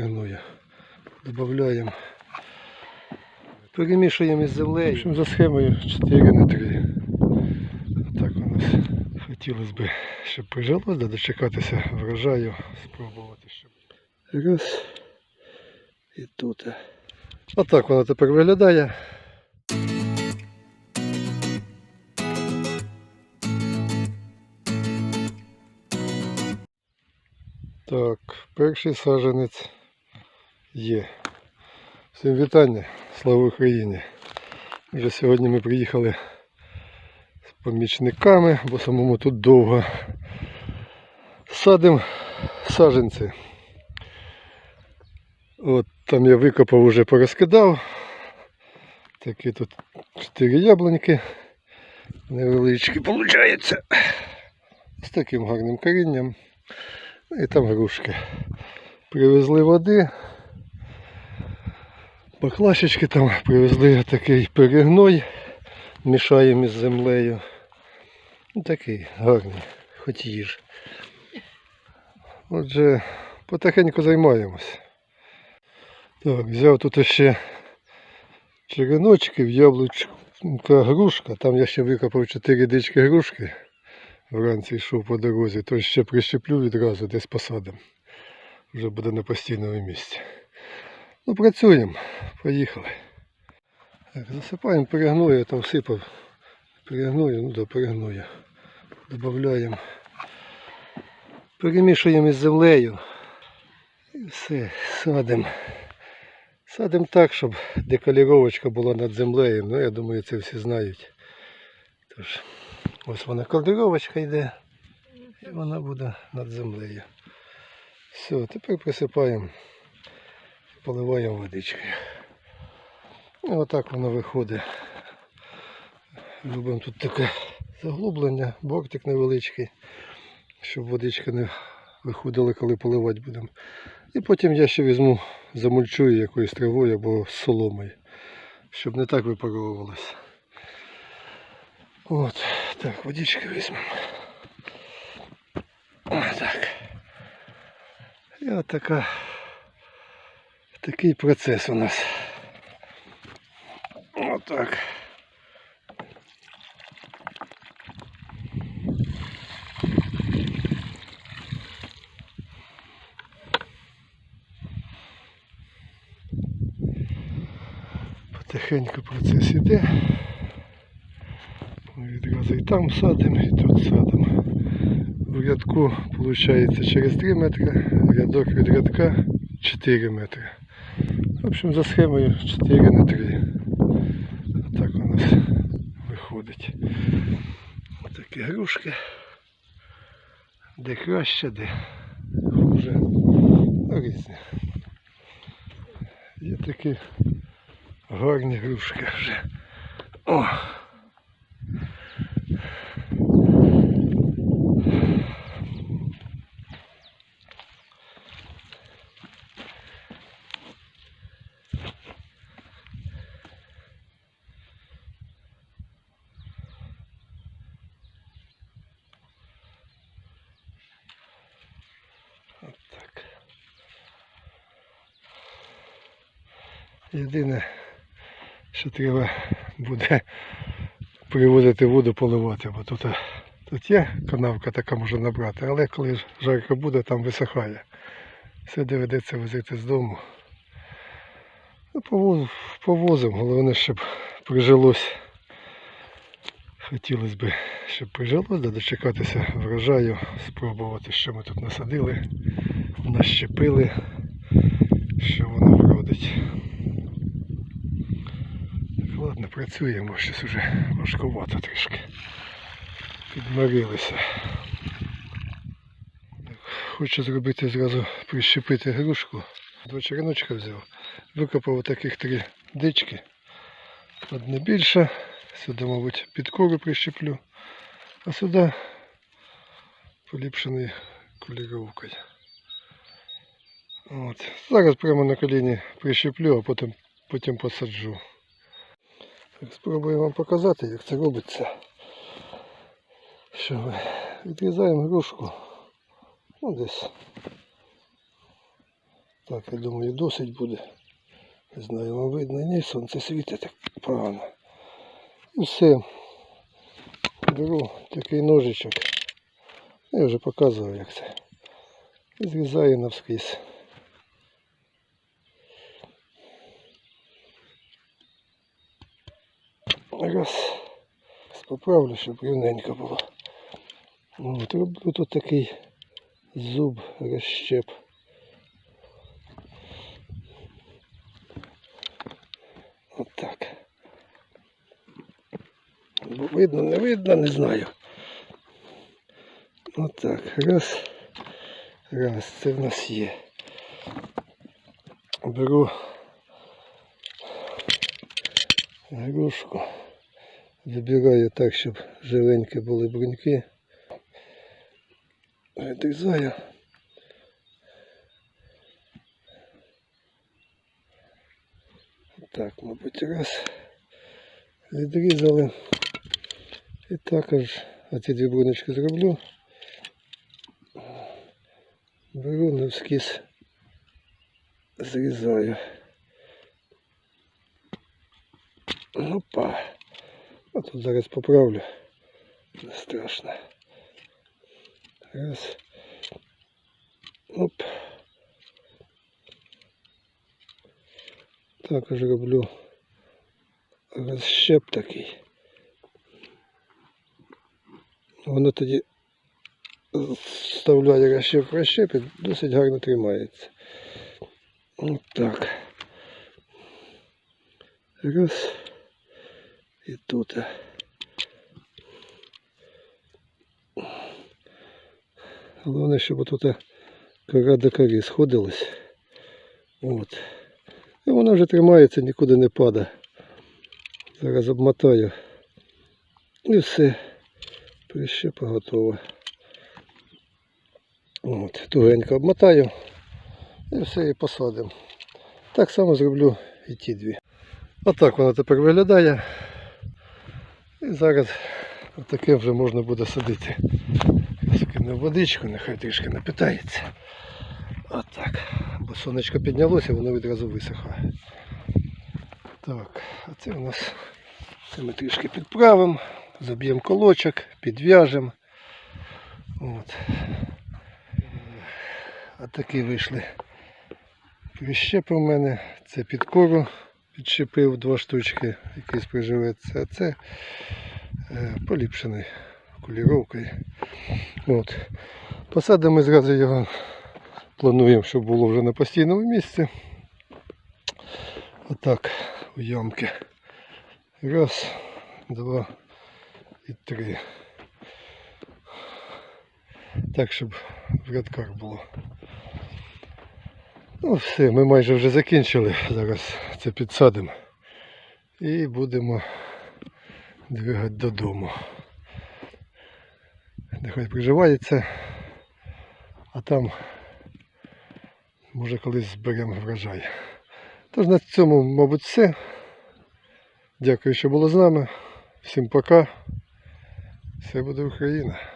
Гнує. Добавляємо. Перемішуємо із землею. В общем, за схемою 4 на 3. Так у нас хотілося б, щоб прижилось, да дочекатися врожаю, спробувати, щоб. Раз. І тут. Отак воно тепер виглядає. Так, перший саджанець є. Всім вітання, слава Україні. Вже сьогодні ми приїхали з помічниками, бо самому тут довго садимо саджанці. От там я викопав уже порозкидав. Такі тут чотири яблуньки. Невеличкі виходить. З таким гарним корінням. І там грушки. Привезли води. Баклашечки там привезли такий перегной, мішаємо із землею. Ну, такий гарний, хоч їж. Отже, потихеньку займаємось. Так, взяв тут ще череночків, яблучка, грушка. Там я ще викопав 4 дички грушки. Вранці йшов по дорозі, то ще прищеплю відразу десь посадимо. Вже буде на постійному місці. Ну, працюємо. Поїхали. Так, засипаємо, перегною, там всипав. Перегною, ну да, перегною. Добавляємо. Перемішуємо із землею. І все, садимо. Садимо так, щоб декаліровочка була над землею. Ну, я думаю, це всі знають. Тож, ось вона каліровочка йде. І вона буде над землею. Все, тепер присипаємо поливаємо водичкою. Отак воно виходить. Любимо тут таке заглублення, бортик невеличкий, щоб водичка не виходила, коли поливати будемо. І потім я ще візьму, замульчую якоюсь травою або соломою, щоб не так випаровувалося. От, так, водички візьмемо. Отак. І от така Такий процес у нас. Отак. Потихеньку процес іде. Ми і там садимо, і тут садимо. В рядку виходить через 3 метри, рядок від рядка 4 метри. В общем, за схемою 4 на 3. Так у нас виходить. Такі грушки. Де краще, де хуже. Ну, різні. Є такі гарні грушки вже. О! Єдине, що треба буде привозити воду поливати, бо тут, тут є канавка така може набрати, але коли жарко буде, там висихає. Все доведеться возити з дому. Ну, повоз, повозимо, головне, щоб прижилось. Хотілося б, щоб прижилось, да дочекатися врожаю, спробувати, що ми тут насадили, нащепили, що воно вродить. Ладно, працюємо, щось уже важкувато трішки. Підморилися. Хочу зробити зразу прищепити грушку. Два череночка взяв. Викопав таких три дички. Одне більше. Сюди, мабуть, під кору прищеплю. А сюди поліпшений коліровкою. От. Зараз прямо на коліні прищеплю, а потім, потім посаджу. Спробую вам показати, як це робиться. Що ми відрізаємо грушку. Ну, десь Так, я думаю, досить буде. Не знаю, вам видно, ні, сонце світить так погано. І все. Беру такий ножичок. Я вже показував, як це. І зрізаю навскрізь. Раз. Поправлю, щоб рівненько було. От, роблю тут такий зуб розщеп. От так. Видно, не видно, не знаю. От так. Раз. Раз, це в нас є. Беру грушку. Вибираю так, щоб живенькі були бруньки. Відрізаю. Так, мабуть, раз. Відрізали. І також оці дві бруночки зроблю. Беру навскіз, зрізаю. Опа. А тут зараз поправлю. Не страшно. Раз. Оп. Також роблю розщеп такий. Воно тоді вставляє розщеп в розщеп і досить гарно тримається. От так. Раз. І тут. Головне, щоб тут кора до кори сходилась. От. І вона вже тримається, нікуди не падає. Зараз обмотаю. І все. Прищепа готова. От, тугенько обмотаю. І все, і посадимо. Так само зроблю і ті дві. Отак вона тепер виглядає. І зараз таке вже можна буде садити. Я скину водичку, нехай трішки напитається. Отак. Бо сонечко піднялося, воно відразу висохає. Так, а це у нас це ми трішки підправимо, заб'ємо колочок, підв'яжемо. От. А такі вийшли прищепи в мене. Це під кору підщепив два штучки, якийсь приживеться, а це е, поліпшений куліровкою. От. Посадимо зразу його. Плануємо, щоб було вже на постійному місці. Отак у ямки. Раз, два і три. Так, щоб в рядках було. Ну все, ми майже вже закінчили. Зараз це підсадимо. І будемо двигати додому. Нехай приживається, а там може колись зберемо врожай. Тож на цьому, мабуть, все. Дякую, що було з нами. Всім пока. Все буде Україна.